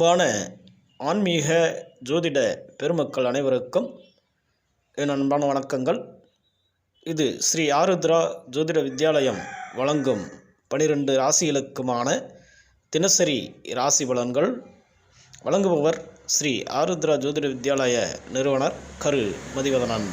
அன்பான ஆன்மீக ஜோதிட பெருமக்கள் அனைவருக்கும் என் அன்பான வணக்கங்கள். இது ஸ்ரீ ஆருத்ரா ஜோதிட வித்யாலயம் வழங்கும் பனிரெண்டு ராசிகளுக்குமான தினசரி ராசி பலன்கள். வழங்குபவர் ஸ்ரீ ஆருத்ரா ஜோதிட வித்யாலய நிறுவனர் கரு மதிவதனன்.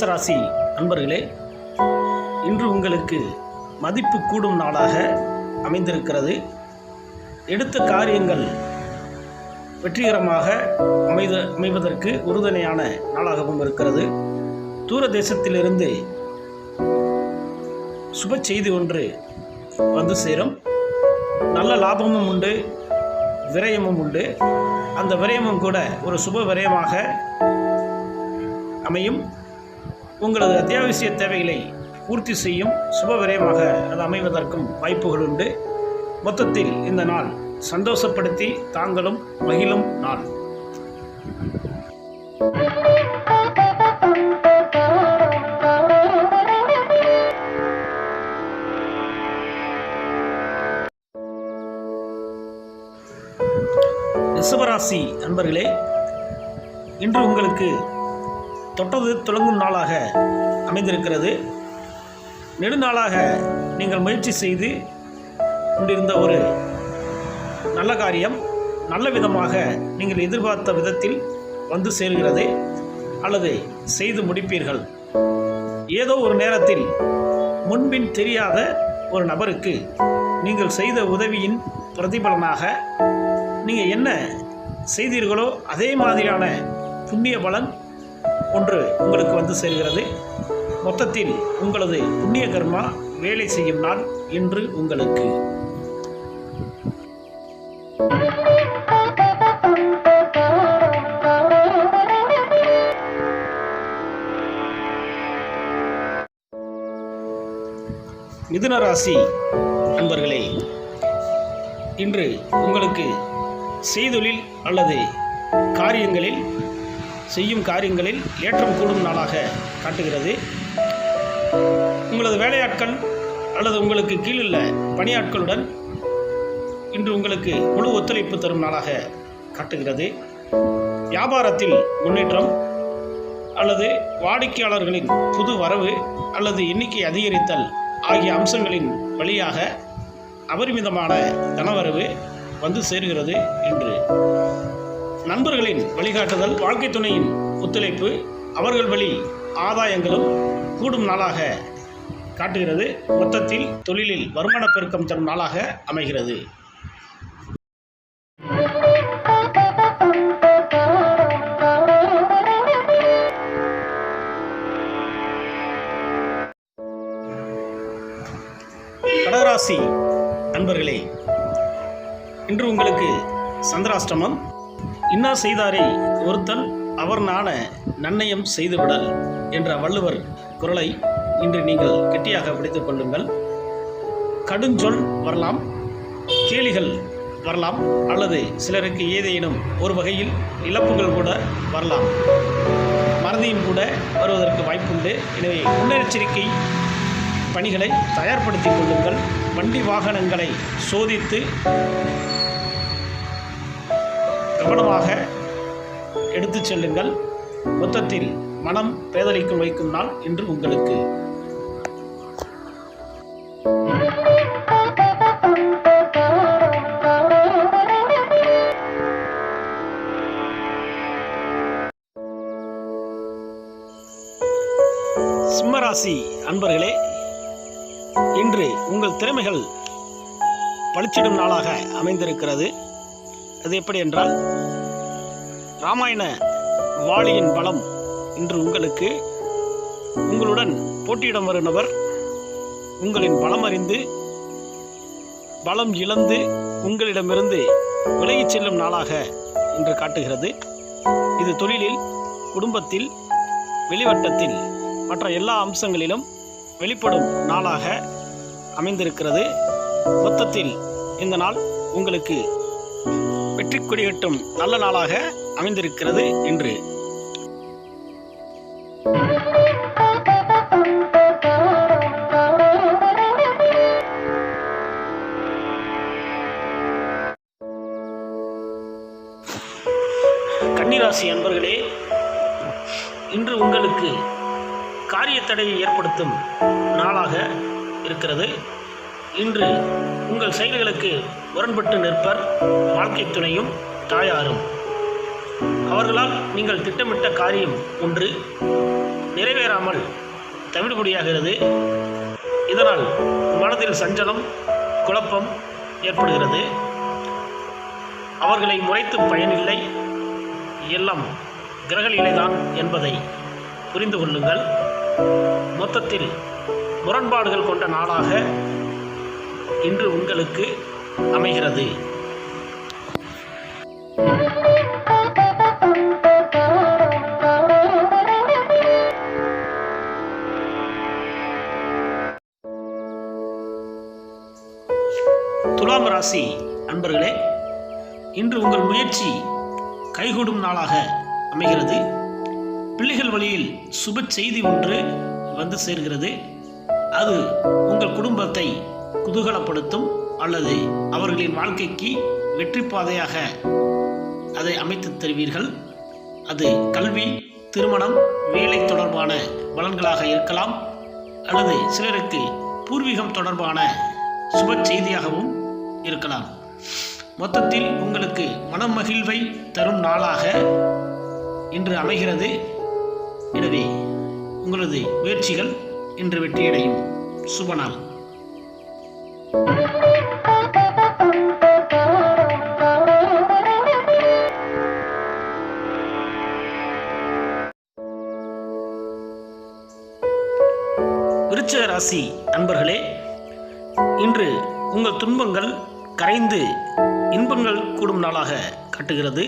மேசராசி நண்பர்களே இன்று உங்களுக்கு மதிப்பு கூடும் நாளாக அமைந்திருக்கிறது. எடுத்த காரியங்கள் வெற்றிகரமாக அமைத அமைவதற்கு உறுதுணையான நாளாகவும் இருக்கிறது. தூர தேசத்திலிருந்து சுப செய்தி ஒன்று வந்து சேரும். நல்ல லாபமும் உண்டு விரயமும் உண்டு. அந்த விரயமும் கூட ஒரு சுப விரயமாக அமையும். உங்களது அத்தியாவசிய தேவைகளை பூர்த்தி செய்யும் சுப விரயமாக அது அமைவதற்கும் வாய்ப்புகள் உண்டு. மொத்தத்தில் இந்த நாள் சந்தோஷப்படுத்தி தாங்களும் மகிழும் நாள். ரிஷபராசி அன்பர்களே இன்று உங்களுக்கு தொட்டது துளங்கும் நாளாக அமைந்திருக்கிறது. நெடுநாளாக நீங்கள் முயற்சி செய்து கொண்டிருந்த ஒரு நல்ல காரியம் நல்ல விதமாக நீங்கள் எதிர்பார்த்த விதத்தில் வந்து சேர்கிறது அல்லது செய்து முடிப்பீர்கள். ஏதோ ஒரு நேரத்தில் முன்பின் தெரியாத ஒரு நபருக்கு நீங்கள் செய்த உதவியின் பிரதிபலனாக நீங்கள் என்ன செய்தீர்களோ அதே மாதிரியான புண்ணிய பலன் ஒன்று உங்களுக்கு வந்து சேர்கிறது. மொத்தத்தில் உங்களது புண்ணிய கர்மா வேலை செய்யும் நாள் இன்று உங்களுக்கு. மிதுன ராசி இன்று உங்களுக்கு செய்தொழில் அல்லது காரியங்களில் செய்யும் காரியங்களில் ஏற்றம் கூடும் நாளாக காட்டுகிறது. உங்களது வேலையாட்கள் அல்லது உங்களுக்கு கீழுள்ள பணியாட்களுடன் இன்று உங்களுக்கு முழு ஒத்துழைப்பு தரும் நாளாக காட்டுகிறது. வியாபாரத்தில் முன்னேற்றம் அல்லது வாடிக்கையாளர்களின் புது வரவு அல்லது எண்ணிக்கை அதிகரித்தல் ஆகிய அம்சங்களின் வழியாக அபரிமிதமான தனவரவு வந்து சேருகிறது என்று நண்பர்களின் வழிகாட்டுதல் வாழ்க்கை துணையின் ஒத்துழைப்பு அவர்கள் வழி ஆதாயங்களும் கூடும் நாளாக காட்டுகிறது. மொத்தத்தில் தொழிலில் வருமான பெருக்கம் தரும் நாளாக அமைகிறது. கடகராசி நண்பர்களே இன்று உங்களுக்கு சந்திராஷ்டமம். இன்னா செய்தாரை ஒருத்தன் அவர் நாண நன்னயம் செய்துவிடல் என்ற வள்ளுவர் குரலை இன்று நீங்கள் கெட்டியாக பிடித்துக் கொள்ளுங்கள். கடுஞ்சொல் வரலாம் கேலிகள் வரலாம் அல்லது சிலருக்கு ஏதேனும் ஒரு வகையில் இழப்புகள் கூட வரலாம். மறதியும் கூட வருவதற்கு வாய்ப்புண்டு. எனவே முன்னெச்சரிக்கை பணிகளை தயார்படுத்திக் கொள்ளுங்கள். வண்டி வாகனங்களை சோதித்து கவனமாக எடுத்துச் செல்லுங்கள். மொத்தத்தில் மனம் பேதலிக்கும் வைக்கும் நாள் இன்று உங்களுக்கு. சிம்மராசி அன்பர்களே இன்று உங்கள் திறமைகள் பளிச்சிடும் நாளாக அமைந்திருக்கிறது. அது எப்படி என்றால் ராமாயண வாளியின் பலம் இன்று உங்களுக்கு உங்களுடன் போட்டியிடம் வரும் உங்களின் பலம் அறிந்து பலம் இழந்து உங்களிடமிருந்து விலகிச் செல்லும் நாளாக என்று காட்டுகிறது. இது தொழிலில் குடும்பத்தில் வெளிவட்டத்தில் மற்ற எல்லா அம்சங்களிலும் வெளிப்படும் நாளாக அமைந்திருக்கிறது. மொத்தத்தில் இந்த நாள் உங்களுக்கு வெற்றி கொடிகட்டும் நல்ல நாளாக அமைந்திருக்கிறது இன்று. கன்னிராசி அன்பர்களே இன்று உங்களுக்கு காரிய தடையை ஏற்படுத்தும் நாளாக இருக்கிறது. இன்று உங்கள் செயல்களுக்கு முரண்பட்டு நிற்பர் வாழ்க்கை துணையும் தாயாரும். அவர்களால் நீங்கள் திட்டமிட்ட காரியம் ஒன்று நிறைவேறாமல் தவிடுபடியாகிறது. இதனால் மனதில் சஞ்சலம் குழப்பம் ஏற்படுகிறது. அவர்களை முறைத்து பயனில்லை. எல்லாம் கிரகலீலைதான் என்பதை புரிந்து கொள்ளுங்கள். மொத்தத்தில் முரண்பாடுகள் கொண்ட நாளாக இன்று உங்களுக்கு அமைகிறது. துலாம் ராசி அன்பர்களே இன்று உங்கள் முயற்சி கைகூடும் நாளாக அமைகிறது. பிள்ளைகள் வழியில் சுப செய்தி ஒன்று வந்து சேர்கிறது. அது உங்கள் குடும்பத்தை குதூகலப்படுத்தும். அல்லது அவர்களின் வாழ்க்கைக்கு வெற்றி பாதையாக அதை அமைத்து தருவீர்கள். அது கல்வி திருமணம் வேலை தொடர்பான பலன்களாக இருக்கலாம் அல்லது சிலருக்கு பூர்வீகம் தொடர்பான சுப செய்தியாகவும் இருக்கலாம். மொத்தத்தில் உங்களுக்கு மனமகிழ்வை தரும் நாளாக இன்று அமைகிறது. எனவே உங்களது முயற்சிகள் இன்று வெற்றியடையும். சுப நாள். ராசி அன்பர்களே இன்று உங்கள் துன்பங்கள் கரைந்து இன்பங்கள் கூடும் நாளாக காட்டுகிறது.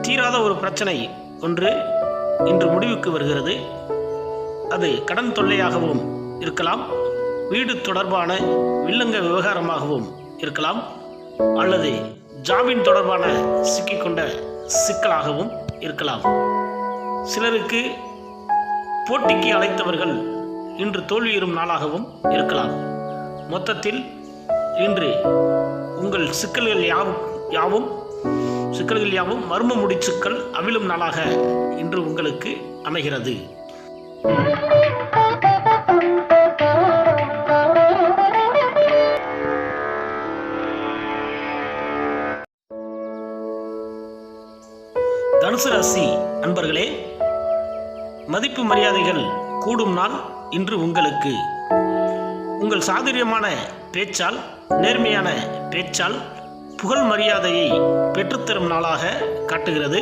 தீராத ஒரு பிரச்சனை ஒன்று இன்று முடிவுக்கு வருகிறது. அது கடன் தொல்லையாகவும் இருக்கலாம் வீடு தொடர்பான வில்லங்க விவகாரமாகவும் இருக்கலாம் அல்லது ஜாமீன் தொடர்பான சிக்கிக்கொண்ட சிக்கலாகவும் இருக்கலாம். சிலருக்கு போட்டிக்கு அழைத்தவர்கள் இன்று தோல்வியுறும் நாளாகவும் இருக்கலாம். மொத்தத்தில் இன்று உங்கள் சிக்கல்கள் யாவும் யாவும் சிக்கல்கள் யாவும் மர்ம முடிச்சுக்கள் அவிழும் நாளாக இன்று உங்களுக்கு அமைகிறது. தனுசு ராசி அன்பர்களே மதிப்பு மரியாதைகள் கூடும் நாள் இன்று உங்களுக்கு உங்கள் சாதுரியமான பேச்சால் நேர்மையான பேச்சால் புகழ் மரியாதையை பெற்றுத்தரும் நாளாக காட்டுகிறது.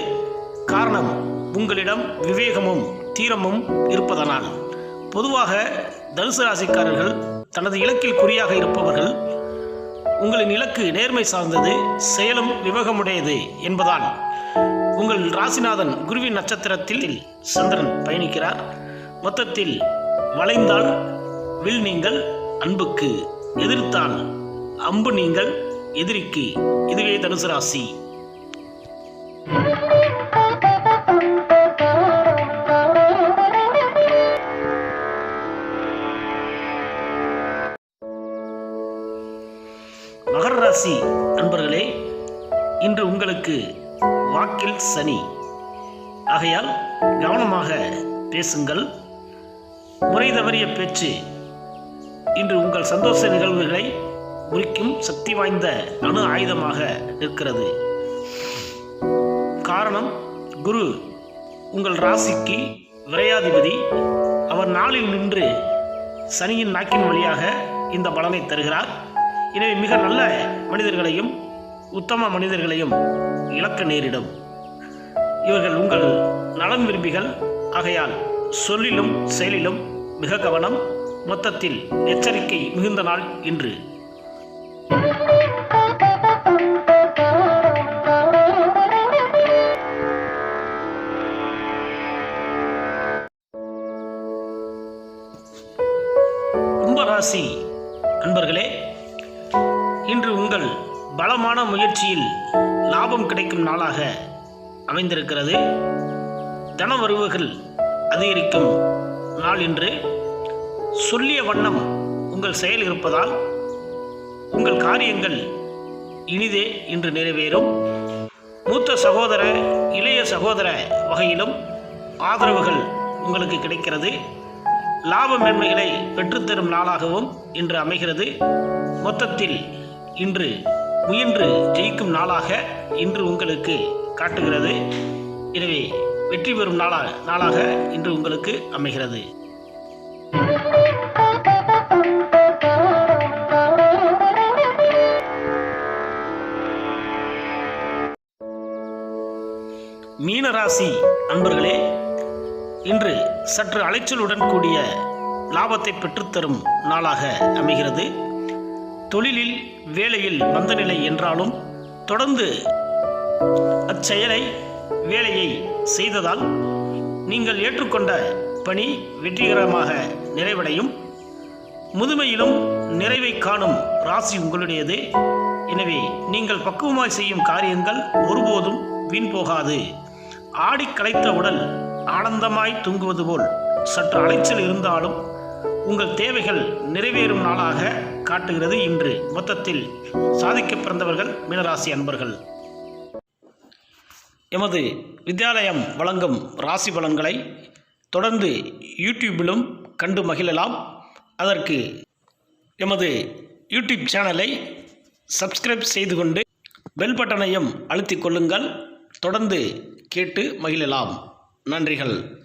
காரணம் உங்களிடம் விவேகமும் தீரமும் இருப்பதனால். பொதுவாக தனுசு ராசிக்காரர்கள் தனது இலக்கில் குறியாக இருப்பவர்கள் உங்களின் இலக்கு நேர்மை சார்ந்தது செயலும் விவேகமுடையது என்பதால் உங்கள் ராசிநாதன் குருவின் நட்சத்திரத்தில் சந்திரன் பயணிக்கிறார். மொத்தத்தில் வளைந்தால் வில் நீங்கள் அன்புக்கு எதிர்த்தால் அம்பு நீங்கள் எதிரிக்கு. இதுவே தனுசு ராசி. மகர ராசி அன்பர்களே இன்று உங்களுக்கு வாக்கில் சனி. ஆகையால் கவனமாக பேசுங்கள். முறை தவறிய பேச்சு. இன்று உங்கள் சந்தோஷ நிகழ்வுகளை முறிக்கும் சக்தி வாய்ந்த அணு ஆயுதமாக நிற்கிறது. காரணம் குரு உங்கள் ராசிக்கு விரையாதிபதி. அவர் நாளில் நின்று சனியின் நாக்கின் வழியாக இந்த பலனை தருகிறார். எனவே மிக நல்ல மனிதர்களையும் உத்தம மனிதர்களையும் இழக்க நேரிடும். இவர்கள் உங்கள் நலன் விரும்பிகள். ஆகையால் சொல்லிலும் செயலிலும் மிக கவனம் மொத்தத்தில் எச்சரிக்கை மிகுந்த நாள் இன்று. கும்பராசி நண்பர்களே இன்று உங்கள் பலமான முயற்சியில் லாபம் கிடைக்கும் நாளாக அமைந்திருக்கிறது. தன வருவுகள் அதிகரிக்கும் நாள் இன்று சொல்லிய வண்ணம் உங்கள் செயல் இருப்பதால் உங்கள் காரியங்கள் இனிதே இன்று நிறைவேறும். மூத்த சகோதர இளைய சகோதர வகையிலும் ஆதரவுகள் உங்களுக்கு கிடைக்கிறது. லாப மேன்மைகளை பெற்றுத்தரும் நாளாகவும் இன்று அமைகிறது. மொத்தத்தில் இன்று முயன்று ஜெயிக்கும் நாளாக இன்று உங்களுக்கு காட்டுகிறது. எனவே வெற்றி பெறும் நாளாக நாளாக இன்று உங்களுக்கு அமைகிறது. மீனராசி அன்பர்களே இன்று சற்று அலைச்சலுடன் கூடிய லாபத்தை பெற்றுத்தரும் நாளாக அமைகிறது. தொழிலில் வேலையில் மந்தநிலை என்றாலும் தொடர்ந்து அச்செயலை வேலையை செய்ததால் நீங்கள் ஏற்றுக்கொண்ட பணி வெற்றிகரமாக நிறைவடையும். முதுமையிலும் நிறைவை காணும் ராசி உங்களுடையது. எனவே நீங்கள் பக்குவமாய் செய்யும் காரியங்கள் ஒருபோதும் வீண் போகாது. ஆடி களைத்த உடல் ஆனந்தமாய் தூங்குவது போல் சற்று அலைச்சல் இருந்தாலும் உங்கள் தேவைகள் நிறைவேறும் நாளாக காட்டுகிறது இன்று. மொத்தத்தில் சாதிக்க பிறந்தவர்கள் மீனராசி அன்பர்கள். எமது வித்யாலயம் வழங்கும் ராசி பலன்களை தொடர்ந்து யூடியூபிலும் கண்டு மகிழலாம். அதற்கு எமது யூடியூப் சேனலை சப்ஸ்கிரைப் செய்து கொண்டு பெல் பட்டனையும் அழுத்திக் கொள்ளுங்கள். தொடர்ந்து கேட்டு மகிழலாம். நன்றிகள்.